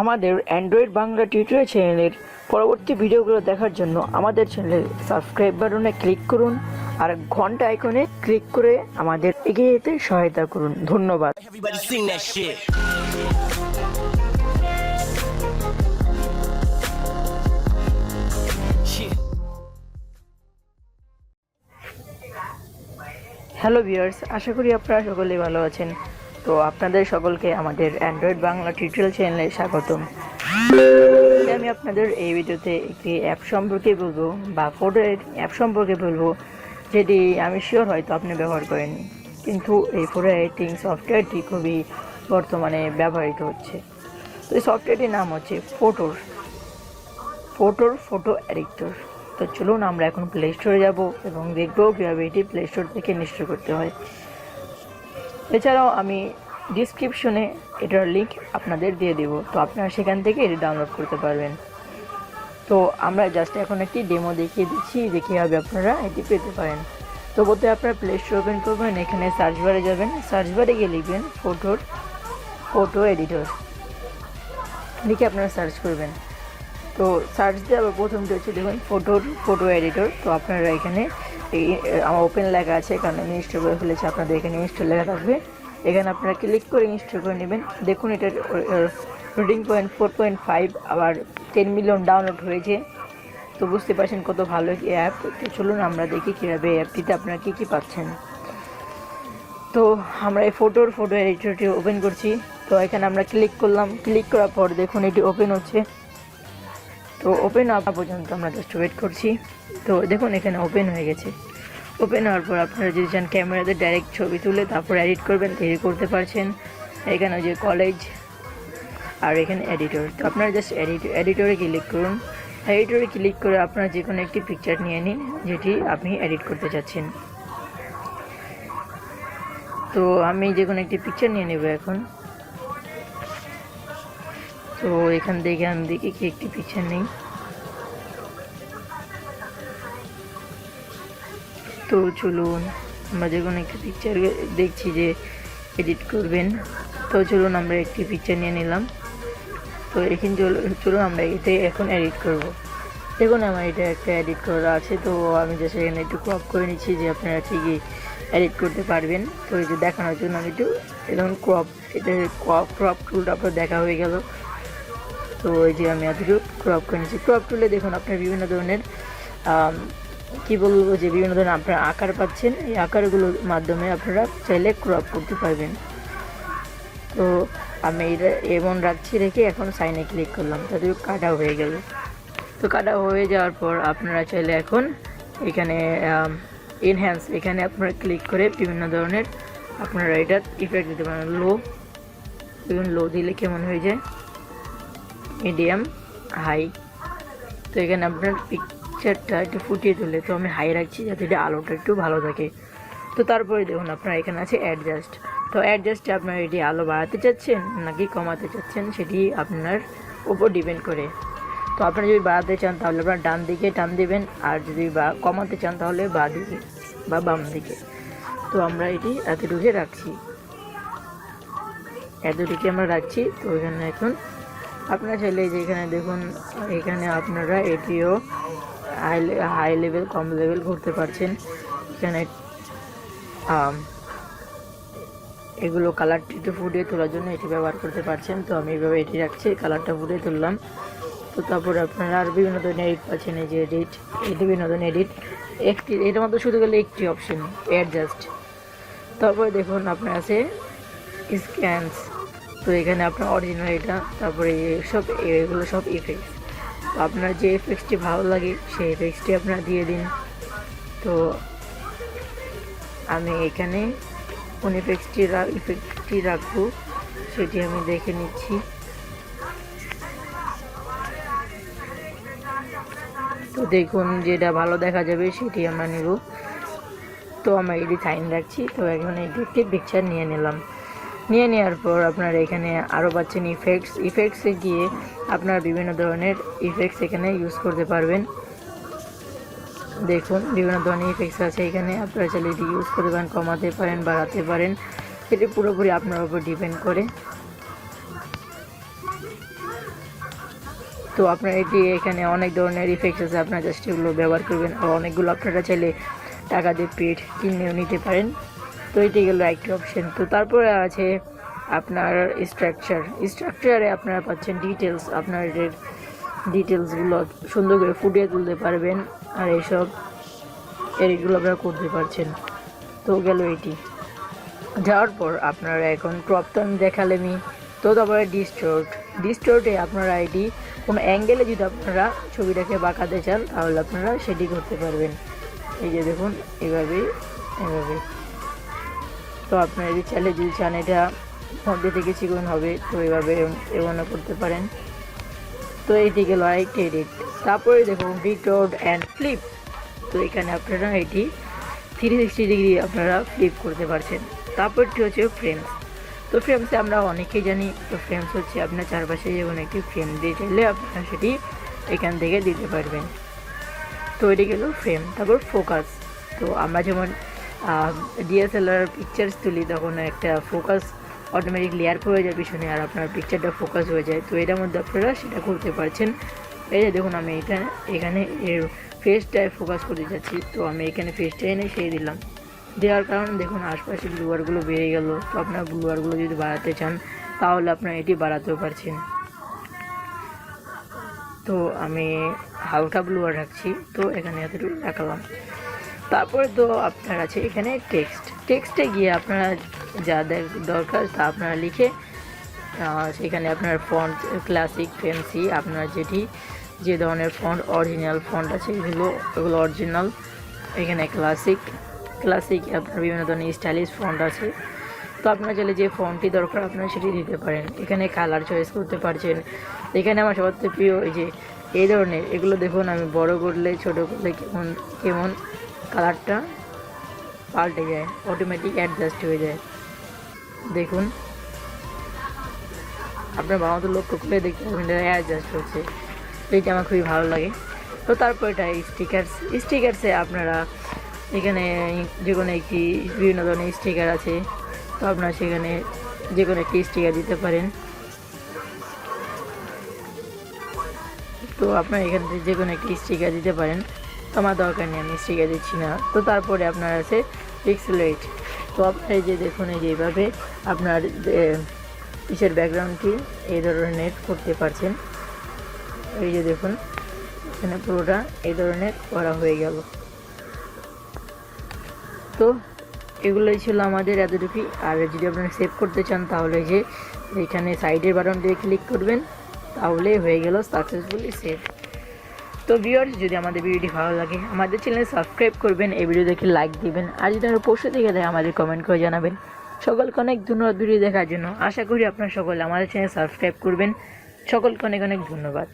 আমাদের Android Bangla tutorial চ্যানেলের পরবর্তী ভিডিওগুলো দেখার জন্য আমাদের চ্যানেলের সাবস্ক্রাইব বাটনে ক্লিক করুন আর ঘণ্টা আইকনে ক্লিক করে আমাদের এগিয়ে যেতে সহায়তা করুন। ধন্যবাদ. হ্যালো ভিউয়ার্স আশা করি আপনারা সকলেই ভালো আছেন। তো আপনাদের সকলকে আমাদের অ্যান্ড্রয়েড বাংলা টিউটোরিয়াল চ্যানেলে স্বাগতম। আমি আপনাদের এই ভিডিওতে একটি অ্যাপ সম্পর্কে বলব বা ফটো অ্যাপ সম্পর্কে বলব, যেটি আমি শিওর হয়তো আপনি ব্যবহার করেন কিন্তু এই ফটো এডিটিং সফটওয়্যারটি খুবই বর্তমানে ব্যবহৃত হচ্ছে। তো এই সফটওয়্যারটির নাম হচ্ছে ফটোর ফটোর ফটো এডিটর তো চলুন আমরা এখন প্লে স্টোরে যাব এবং দেখব কীভাবে এটি প্লে স্টোর থেকে ইনস্টল করতে হয়। এছাড়াও আমি ডিসক্রিপশনে এটার লিঙ্ক আপনাদের দিয়ে দেবো। তো আপনারা সেখান থেকে এটি ডাউনলোড করতে পারবেন। তো আমরা জাস্ট এখন একটি ডেমো দেখিয়ে দিচ্ছি যে কীভাবে আপনারা এটি পেতে পারেন। তো বলতে আপনারা প্লে স্টোর ওপেন করবেন, এখানে সার্চ বারে যাবেন। সার্চ বারে গিয়ে লিখবেন ফটোর ফটো এডিটর লিখে আপনারা সার্চ করবেন। তো সার্চ দিয়ে আবার প্রথমটা হচ্ছে দেখুন ফটোর ফটো এডিটর তো আপনারা এখানে আমার ওপেন লেখা আছে কারণ আমি ইনস্টল করে ফেলেছি, আপনাদের এখানে ইনস্টল লেখা থাকবে। এখানে আপনারা ক্লিক করে ইনস্টল করে নেবেন। দেখুন এটার reading point four point five আবার টেন মিলিয়ন ডাউনলোড হয়েছে। তো বুঝতে পারছেন কত ভালো একটি অ্যাপ তো চলুন আমরা দেখি কীভাবে এই অ্যাপটিতে আপনারা কী কী পাচ্ছেন। তো আমরা এই ফটোর ফটো এডিটরটি ওপেন করছি। তো এখানে আমরা ক্লিক করলাম। ক্লিক করার পর দেখুন এটি ওপেন হচ্ছে। তো ওপেন হওয়া পর্যন্ত আমরা জাস্ট ওয়েট করছি। তো দেখুন এখানে ওপেন হয়ে গেছে। ওপেন হওয়ার পর আপনারা যদি চান ক্যামেরাতে ডাইরেক্ট ছবি তুলে তারপর এডিট করবেন, তৈরি করতে পারছেন। এখানে যে কলেজ আর এখানে এডিটর তো আপনারা জাস্ট এডিট এডিটরে ক্লিক করুন। এডিটরে ক্লিক করে আপনারা যে কোনো একটি পিকচার নিয়ে নিন, যেটি আপনি এডিট করতে চাচ্ছেন। তো আমি যে কোনো একটি পিকচার নিয়ে নেব এখন। তো এখান থেকে আমি দেখি কি একটি পিকচার নেই। তো চলুন আমরা যে কোনো একটি পিকচার দেখছি যে এডিট করবেন। তো চলুন আমরা একটি পিকচার নিয়ে নিলাম। তো এখানে চলুন আমরা এতে এখন এডিট করব। দেখুন আমার এটা একটা এডিট করা আছে, তো আমি জাস্ট সেখানে একটু ক্রপ করে নিচ্ছি যে আপনারা ঠিকই এডিট করতে পারবেন। তো এই যে দেখানোর জন্য আমি একটু এরকম ক্রপ এটা ক্রপ ক্রপ টুলটা আপনার দেখা হয়ে গেল। তো এই যে আমি এতটুকু ক্রপ করে নিচ্ছি। ক্রপ টুলে দেখুন আপনার বিভিন্ন ধরনের কি বলব যে বিভিন্ন ধরনের আপনারা আকার পাচ্ছেন, এই আকারগুলোর মাধ্যমে আপনারা চাইলে ক্রপ করতে পারবেন। তো আমি এটা এমন রাখছি রেখে এখন সাইনে ক্লিক করলাম, তাতে কাটা হয়ে গেল। তো কাটা হয়ে যাওয়ার পর আপনারা চাইলে এখন এখানে এনহ্যান্স এখানে আপনারা ক্লিক করে বিভিন্ন ধরনের আপনারা এটা ইফেক্ট দিতে পারেন। লো দেখুন লো দিলে কেমন হয়ে যায়? মিডিয়াম হাই তো এখানে আপনার পিকচারটা একটু ফুটিয়ে তুলে, তো আমি হাই রাখছি যাতে এটা আলোটা একটু ভালো থাকে। তো তারপরে দেখুন, আপনার এখানে আছে অ্যাডজাস্ট তো অ্যাডজাস্টে আপনার এটি আলো বাড়াতে চাচ্ছেন নাকি কমাতে চাচ্ছেন, সেটি আপনার উপর ডিপেন্ড করে। তো আপনারা যদি বাড়াতে চান, তাহলে আপনার ডান দিকে টান দেবেন, আর যদি বা কমাতে চান, তাহলে বা দিকে বা বাম দিকে। তো আমরা এটি এতটুকু রাখছি। এতটুকু আমরা রাখছি। তো এখানে এখন আপনারা চাইলে যে এখানে দেখুন, এখানে আপনারা এটিও হাই হাই লেভেল কম লেভেল করতে পারছেন। এখানে এগুলো কালারটি একটু ফুটিয়ে তোলার জন্য এটি ব্যবহার করতে পারছেন। তো আমি এভাবে এটি রাখছি কালারটা ফুটিয়ে তুললাম। তো তারপরে আপনারা আর বিভিন্ন ধরনের এডিট পাচ্ছেন, এই যে এডিট এটি বিভিন্ন ধরনের এডিট একটি, এটার মধ্যে শুধু গেলে একটি অপশন অ্যাডজাস্ট তারপরে দেখুন, আপনার আছে স্ক্যান্স তো এখানে আপনার অরিজিনাল এটা, তারপরে সব, এগুলো সব ইফেক্টস তো আপনার যে এফেক্টসটি ভালো লাগে, সেই এফেক্টসটি আপনারা দিয়ে দিন। তো আমি এখানে কোন ইফেক্টসটি ইফেক্টটি রাখব, সেটি আমি দেখে নিচ্ছি। তো দেখুন, যেটা ভালো দেখা যাবে, সেটি আমরা নেব। তো আমরা এটি সাইন রাখছি। তো এখন এই একটি পিকচার নিয়ে নিলাম। নিয়ে নেওয়ার পর আপনার এখানে আরও পাচ্ছেন ইফেক্টস ইফেক্টসে গিয়ে আপনার বিভিন্ন ধরনের ইফেক্টস এখানে ইউজ করতে পারবেন। দেখুন, বিভিন্ন ধরনের ইফেক্টস আছে এখানে। আপনারা চাইলে এটি ইউজ করতে পারেন, কমাতে পারেন, বাড়াতে পারেন। এটি পুরোপুরি আপনার উপর ডিপেন্ড করে। তো আপনার এটি এখানে অনেক ধরনের ইফেক্টস আছে। আপনারা জাস্ট এগুলো ব্যবহার করবেন। আর অনেকগুলো আপনারা চাইলে টাকা দিয়ে পেড কিনেও নিতে পারেন। তো এটি গেলো একটি অপশন তো তারপরে আছে আপনার স্ট্রাকচার স্ট্রাকচারে আপনারা পাচ্ছেন ডিটেলস আপনার ডিটেলসগুলো সুন্দর করে ফুটিয়ে তুলতে পারবেন। আর এইসব এডিটগুলো আপনারা করতে পারছেন। তো গেল এটি। যাওয়ার পর আপনারা এখন ক্রপ তো আমি দেখালেমি তো তারপরে ডিস্টোর্ট ডিস্টোর্টে আপনারা এটি কোনো অ্যাঙ্গেলে যদি আপনারা ছবিটাকে বাঁকাতে চান, তাহলে আপনারা সেটি করতে পারবেন। এই যে দেখুন এভাবেই এভাবে। তো আপনারা চাইলে যদি চান, এটা মধ্যে থেকে চিকন হবে, তো এইভাবে এমনও করতে পারেন। তো এইটি গেল আরেকটি এডিট তারপরে দেখুন রিটোড অ্যান্ড ফ্লিপ তো এখানে আপনারা এটি থ্রি সিক্সটি ডিগ্রি আপনারা ফ্লিপ করতে পারছেন। তারপরটি হচ্ছে ফ্রেমস তো ফ্রেমসে আমরা অনেকেই জানি, তো ফ্রেমস হচ্ছে আপনার চারপাশে যেমন একটি ফ্রেম দিয়ে চাইলে আপনারা সেটি এখান থেকে দিতে পারবেন। তো এটি গেল ফ্রেম তারপর ফোকাস তো আমরা যেমন ডিএসএলআর পিকচার্স তুলি, তখন একটা ফোকাস অটোমেটিক লেয়ার পড়ে যায় পিছনে, আর আপনার পিকচারটা ফোকাস হয়ে যায়। তো এটার মধ্যে আপনারা সেটা করতে পারছেন। এই যে দেখুন, আমি এটা, এখানে এর ফেসটায় ফোকাস করতে যাচ্ছি। তো আমি এখানে ফেসটা এনে সেই দিলাম। দেওয়ার কারণে, দেখুন আশপাশে ব্লুয়ারগুলো বেড়ে গেল। তো আপনার ব্লুয়ারগুলো যদি বাড়াতে চান, তাহলে আপনার এটি বাড়াতেও পারছেন। তো আমি হালকা ব্লুয়ার রাখছি। তো এখানে এতটুকু রাখলাম তারপরে তো আপনার আছে এখানে টেক্সট টেক্সটে গিয়ে আপনারা যা দরকার তা আপনারা লিখে সেখানে আপনার ফন্ট ক্লাসিক ফ্যান্সি আপনার যেটি, যে ধরনের ফন্ট অরিজিনাল ফন্ট আছে, এগুলো এগুলো অরিজিনাল এখানে ক্লাসিক ক্লাসিক আপনার বিভিন্ন ধরনের স্টাইলিশ ফন্ট আছে। তো আপনার চাইলে যে ফন্টটি দরকার আপনারা সেটি দিতে পারেন। এখানে কালার চয়েস করতে পারছেন। এখানে আমার সবার প্রিয় এই যে, এই ধরনের, এগুলো দেখুন আমি বড় করলে, ছোট করলে কেমন কেমন কালারটা পাল্টে যায় অটোমেটিক অ্যাডজাস্ট হয়ে যায়। দেখুন। আপনার বাবা তো লক্ষ্য করে দেখতে পাবেন অ্যাডজাস্ট হচ্ছে। এইটা আমার খুবই ভালো লাগে। তো তারপর এটা স্টিকার্স স্টিকার্সে আপনারা এখানে যে কোনো একটি, বিভিন্ন ধরনের স্টিকার আছে। তো আপনারা সেখানে যে কোনো একটি স্টিকার দিতে পারেন। তো আপনার এখান থেকে যে কোনো একটি স্টিকার দিতে পারেন। আমার দরকার নেই, আমি স্টিকার দিচ্ছি না। তো তারপরে আপনার আছে পিক্সেলেট তো আপনার যে দেখুন, এই যে এইভাবে আপনার কিসের ব্যাকগ্রাউন্ডটি এই ধরনের করতে পারছেন। এই যে দেখুন, এখানে পুরোটা এই ধরনের করা হয়ে গেল। তো এগুলোই ছিল আমাদের এতটুকুই। আর যদি আপনারা সেভ করতে চান, তাহলে যে এখানে সাইডের বাটন দিয়ে ক্লিক করবেন তাহলে হয়ে গেল সাকসেসফুলি সেভ তো ভিউয়ার্স যদি আমাদের ভিডিওটি ভালো লাগে, আমাদের চ্যানেল সাবস্ক্রাইব করবেন, এই ভিডিও দেখে লাইক দিবেন, আর যদি আমরা পশু থেকে দেয়, আমাদের কমেন্ট করে জানাবেন। সকলকে অনেক ধন্যবাদ ভিডিও দেখার জন্য। আশা করি আপনারা সকলে আমাদের চ্যানেল সাবস্ক্রাইব করবেন। সকলকে অনেক অনেক ধন্যবাদ।